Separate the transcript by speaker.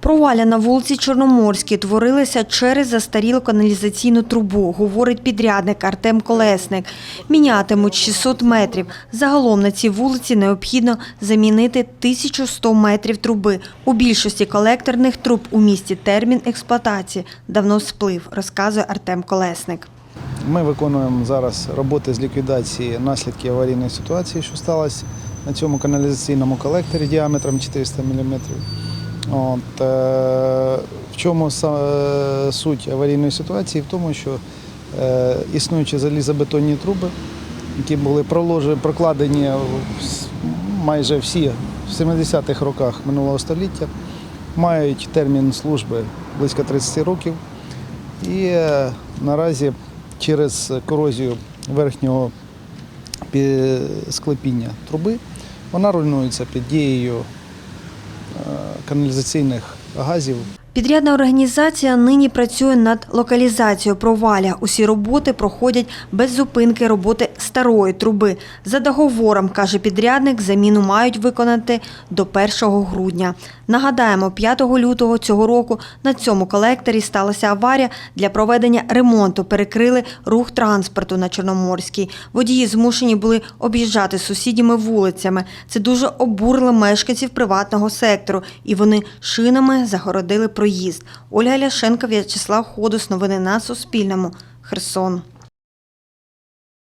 Speaker 1: Проваля на вулиці Чорноморській творилися через застарілу каналізаційну трубу, говорить підрядник Артем Колесник. Мінятимуть 600 метрів. Загалом на цій вулиці необхідно замінити 1100 метрів труби. У більшості колекторних труб у місті термін експлуатації давно сплив, розказує Артем Колесник.
Speaker 2: Ми виконуємо зараз роботи з ліквідації наслідків аварійної ситуації, що сталося на цьому каналізаційному колекторі діаметром 400 мм. От, е, в чому са- суть аварійної ситуації? В тому, що е, існуючі залізобетонні труби, які були проложені, прокладені майже всі в 70-х роках минулого століття, мають термін служби близько 30 років. І е, наразі через корозію верхнього склепіння труби вона руйнується під дією е, каналізаційних газів.
Speaker 1: Підрядна організація нині працює над локалізацією проваля. Усі роботи проходять без зупинки роботи старої труби. За договором, каже підрядник, заміну мають виконати до 1 грудня. Нагадаємо, 5 лютого цього року на цьому колекторі сталася аварія. Для проведення ремонту перекрили рух транспорту на Чорноморській. Водії змушені були об'їжджати сусідніми вулицями. Це дуже обурило мешканців приватного сектору, і вони шинами загородили проїзд. Ольга Ляшенко, В'ячеслав Ходус. Новини на Суспільному. Херсон.